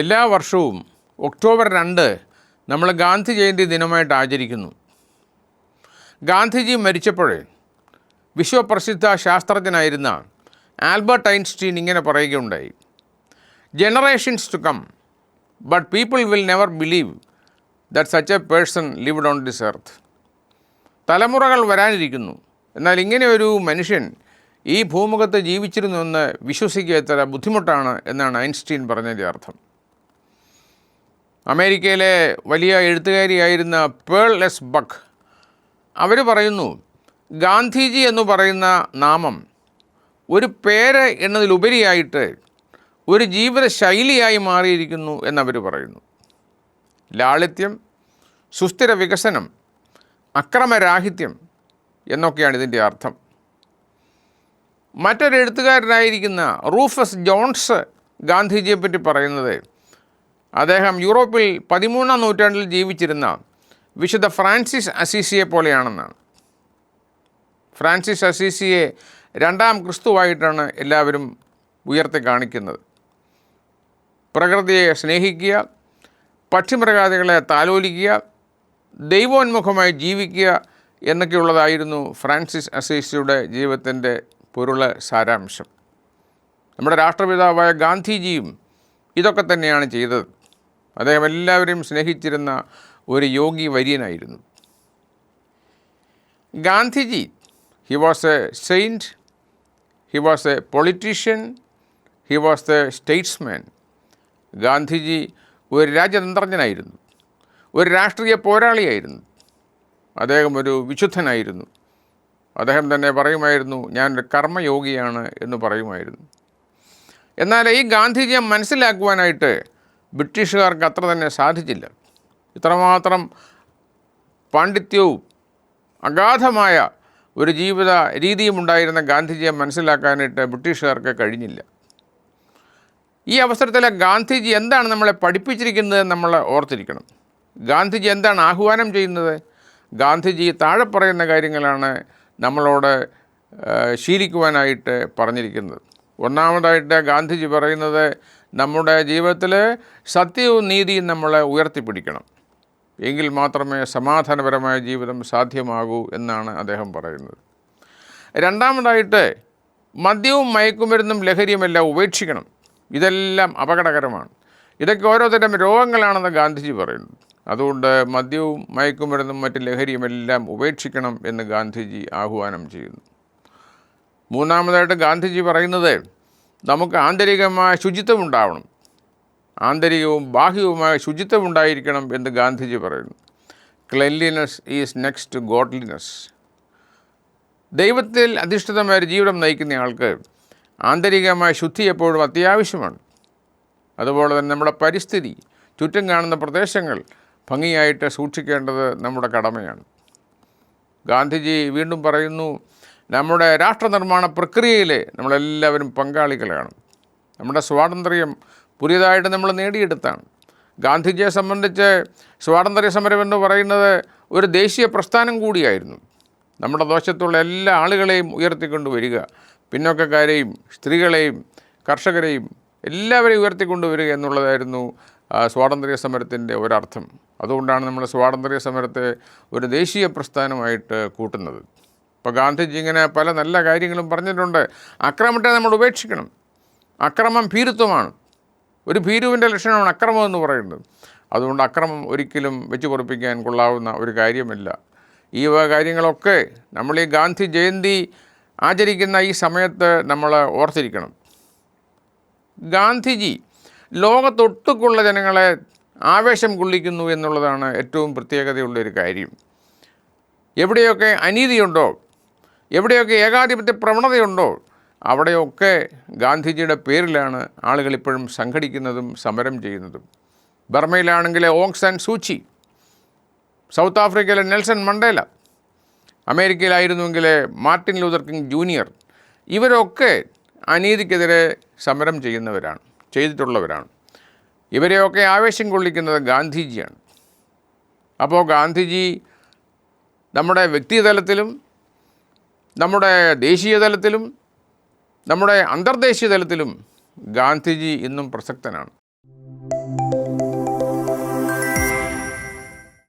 എല്ലാ വർഷവും ഒക്ടോബർ രണ്ട് നമ്മൾ ഗാന്ധി ജയന്തി ദിനമായിട്ട് ആചരിക്കുന്നു. ഗാന്ധിജി മരിച്ചപ്പോഴേ വിശ്വപ്രസിദ്ധ ശാസ്ത്രജ്ഞനായിരുന്ന ആൽബർട്ട് ഐൻസ്റ്റീൻ ഇങ്ങനെ പറയുകയുണ്ടായി. Generations to come but people will never believe that such a person lived on this earth തലമുറകൾ വരാനിരിക്കുന്നു. എന്നാൽ ഇങ്ങനെ ഒരു മനുഷ്യൻ ഈ ഭൂമുഖത്ത് ജീവിച്ചിരുന്നു എന്ന് വിശ്വസിക്കുക എത്ര ബുദ്ധിമുട്ടാണ് എന്നാണ് ഐൻസ്റ്റീൻ പറഞ്ഞതിന്റെ അർത്ഥം. അമേരിക്കയിലെ വലിയ എഴുത്തുകാരിയായിരുന്ന പേൾ എസ് ബക്ക്. അവർ പറയുന്നു ഗാന്ധിജി എന്ന് പറയുന്ന നാമം ഒരു പേര് എന്നതിലുപരിയായിട്ട് ഒരു ജീവിത ശൈലിയായി മാറിയിരിക്കുന്നു എന്നവർ പറയുന്നു. ലാളിത്യം സുസ്ഥിര വികസനം അക്രമരാഹിത്യം എന്നൊക്കെയാണ് ഇതിന്റെ അർത്ഥം. മറ്റൊരു എഴുത്തുകാരനായിരിക്കുന്ന റൂഫസ് ജോൺസ് ഗാന്ധിജിയെപ്പറ്റി പറയുന്നത് അദ്ദേഹം യൂറോപ്പിൽ പതിമൂന്നാം നൂറ്റാണ്ടിൽ ജീവിച്ചിരുന്ന വിശുദ്ധ ഫ്രാൻസിസ് അസീസിയെ പോലെയാണെന്നാണ്. ഫ്രാൻസിസ് അസീസിയെ രണ്ടാം ക്രിസ്തുവായിട്ടാണ് എല്ലാവരും ഉയർത്തി കാണിക്കുന്നത്. പ്രകൃതിയെ സ്നേഹിക്കുക പക്ഷിമൃഗാദികളെ താലോലിക്കുക ദൈവോന്മുഖമായി ജീവിക്കുക എന്നൊക്കെയുള്ളതായിരുന്നു ഫ്രാൻസിസ് അസീസിയുടെ ജീവിതത്തിന്റെ പൊരുള സാരാംശം. നമ്മുടെ രാഷ്ട്രപിതാവായ ഗാന്ധിജിയും ഇതൊക്കെ തന്നെയാണ് ചെയ്തത്. അദ്ദേഹം എല്ലാവരെയും സ്നേഹിച്ചിരുന്ന ഒരു യോഗി വര്യനായിരുന്നു. Gandhiji he was a saint he was a politician he was a statesman Gandhiji ഒരു രാജ്യതന്ത്രജ്ഞനായിരുന്നു ഒരു രാഷ്ട്രീയ പോരാളിയായിരുന്നു. അദ്ദേഹം ഒരു വിശുദ്ധനായിരുന്നു. അദ്ദേഹം തന്നെ പറയുമായിരുന്നു ഞാനൊരു കർമ്മയോഗിയാണ് എന്ന് പറയുമായിരുന്നു. എന്നാൽ ഈ ഗാന്ധിജിയെ മനസ്സിലാക്കുവാനായിട്ട് ബ്രിട്ടീഷുകാർക്ക് അത്ര തന്നെ സാധിച്ചില്ല. ഇത്രമാത്രം പാണ്ഡിത്യവും അഗാധമായ ഒരു ജീവിത രീതിയും ഉണ്ടായിരുന്ന ഗാന്ധിജിയെ മനസ്സിലാക്കാനായിട്ട് ബ്രിട്ടീഷുകാർക്ക് കഴിഞ്ഞില്ല. ഈ അവസരത്തിൽ ഗാന്ധിജി എന്താണ് നമ്മളെ പഠിപ്പിച്ചിരിക്കുന്നത് നമ്മൾ ഓർത്തിരിക്കണം. ഗാന്ധിജി എന്താണ് ആഹ്വാനം ചെയ്യുന്നത്? ഗാന്ധിജി താഴെ പറയുന്ന കാര്യങ്ങളാണ് നമ്മളോട് ശീലിക്കുവാനായിട്ട് പറഞ്ഞിരിക്കുന്നത്. ഒന്നാമതായിട്ട് ഗാന്ധിജി പറയുന്നത് നമ്മുടെ ജീവിതത്തിൽ സത്യവും നീതിയും നമ്മളെ ഉയർത്തിപ്പിടിക്കണം. എങ്കിൽ മാത്രമേ സമാധാനപരമായ ജീവിതം സാധ്യമാകൂ എന്നാണ് അദ്ദേഹം പറയുന്നത്. രണ്ടാമതായിട്ട് മദ്യവും മയക്കുമരുന്നും ലഹരിയുമെല്ലാം ഉപേക്ഷിക്കണം. ഇതെല്ലാം അപകടകരമാണ്. ഇതൊക്കെ ഓരോതരം രോഗങ്ങളാണെന്ന് ഗാന്ധിജി പറയുന്നു. അതുകൊണ്ട് മദ്യവും മയക്കുമരുന്നും മറ്റ് ലഹരിയുമെല്ലാം ഉപേക്ഷിക്കണം എന്ന് ഗാന്ധിജി ആഹ്വാനം ചെയ്യുന്നു. മൂന്നാമതായിട്ട് ഗാന്ധിജി പറയുന്നത് നമുക്ക് ആന്തരികമായ ശുചിത്വം ഉണ്ടാവണം ആന്തരികവും ബാഹ്യവുമായ ശുചിത്വം ഉണ്ടായിരിക്കണം എന്ന് ഗാന്ധിജി പറയുന്നു. Cleanliness is next godliness. ദൈവത്തിൽ അധിഷ്ഠിതമായ ഒരു ജീവിതം നയിക്കുന്ന ആൾക്ക് ആന്തരികമായ ശുദ്ധി എപ്പോഴും അത്യാവശ്യമാണ്. അതുപോലെ തന്നെ നമ്മുടെ പരിസ്ഥിതി ചുറ്റും കാണുന്ന പ്രദേശങ്ങൾ ഭംഗിയായിട്ട് സൂക്ഷിക്കേണ്ടത് നമ്മുടെ കടമയാണ്. ഗാന്ധിജി വീണ്ടും പറയുന്നു നമ്മുടെ രാഷ്ട്രനിർമ്മാണ പ്രക്രിയയിൽ നമ്മളെല്ലാവരും പങ്കാളികളാണ്. നമ്മുടെ സ്വാതന്ത്ര്യം പുതിയതായിട്ട് നമ്മൾ നേടിയെടുത്താണ്. ഗാന്ധിജിയെ സംബന്ധിച്ച് സ്വാതന്ത്ര്യ എന്ന് പറയുന്നത് ഒരു ദേശീയ പ്രസ്ഥാനം കൂടിയായിരുന്നു. നമ്മുടെ ദോഷത്തുള്ള എല്ലാ ആളുകളെയും ഉയർത്തിക്കൊണ്ട് വരിക പിന്നോക്കക്കാരെയും സ്ത്രീകളെയും കർഷകരെയും എല്ലാവരെയും ഉയർത്തിക്കൊണ്ട് വരിക എന്നുള്ളതായിരുന്നു സ്വാതന്ത്ര്യ സമരത്തിന്റെ ഒരർത്ഥം. അതുകൊണ്ടാണ് നമ്മൾ സ്വാതന്ത്ര്യ സമരത്തെ ഒരു ദേശീയ പ്രസ്ഥാനമായിട്ട് കൂട്ടുന്നത്. ഇപ്പോൾ ഗാന്ധിജി ഇങ്ങനെ പല നല്ല കാര്യങ്ങളും പറഞ്ഞിട്ടുണ്ട്. അക്രമത്തെ നമ്മൾ ഉപേക്ഷിക്കണം. അക്രമം ഭീരുത്വമാണ്. ഒരു ഭീരുവിന്റെ ലക്ഷണമാണ് അക്രമം എന്ന് പറയുന്നത്. അതുകൊണ്ട് അക്രമം ഒരിക്കലും വെച്ച് പൊറപ്പിക്കാൻ കൊള്ളാവുന്ന ഒരു കാര്യമില്ല. ഈ വക കാര്യങ്ങളൊക്കെ നമ്മൾ ഈ ഗാന്ധി ജയന്തി ആചരിക്കുന്ന ഈ സമയത്ത് നമ്മൾ ഓർത്തിരിക്കണം. ഗാന്ധിജി ലോകത്തൊട്ടുക്കുള്ള ജനങ്ങളെ ആവേശം കൊള്ളിക്കുന്നു എന്നുള്ളതാണ് ഏറ്റവും പ്രത്യേകതയുള്ള ഒരു കാര്യം. എവിടെയൊക്കെ അനീതിയുണ്ടോ എവിടെയൊക്കെ ഏകാധിപത്യ പ്രവണതയുണ്ടോ അവിടെയൊക്കെ ഗാന്ധിജിയുടെ പേരിലാണ് ആളുകൾ ഇപ്പോഴും സംഘടിക്കുന്നതും സമരം ചെയ്യുന്നതും. ബർമയിലാണെങ്കിൽ Aung San Suu Kyi South ആഫ്രിക്കയിലെ നെൽസൺ മണ്ടേല അമേരിക്കയിലായിരുന്നുവെങ്കിൽ മാർട്ടിൻ ലൂതർ കിങ് ജൂനിയർ ഇവരൊക്കെ അനീതിക്കെതിരെ സമരം ചെയ്യുന്നവരാണ് ചെയ്തിട്ടുള്ളവരാണ്. ഇവരെയൊക്കെ ആവേശം കൊള്ളിക്കുന്നത് ഗാന്ധിജിയാണ്. അപ്പോൾ ഗാന്ധിജി നമ്മുടെ വ്യക്തിതലത്തിലും നമ്മുടെ ദേശീയ തലത്തിലും നമ്മുടെ അന്തർദേശീയ തലത്തിലും ഗാന്ധിജി ഇന്നും പ്രസക്തനാണ്.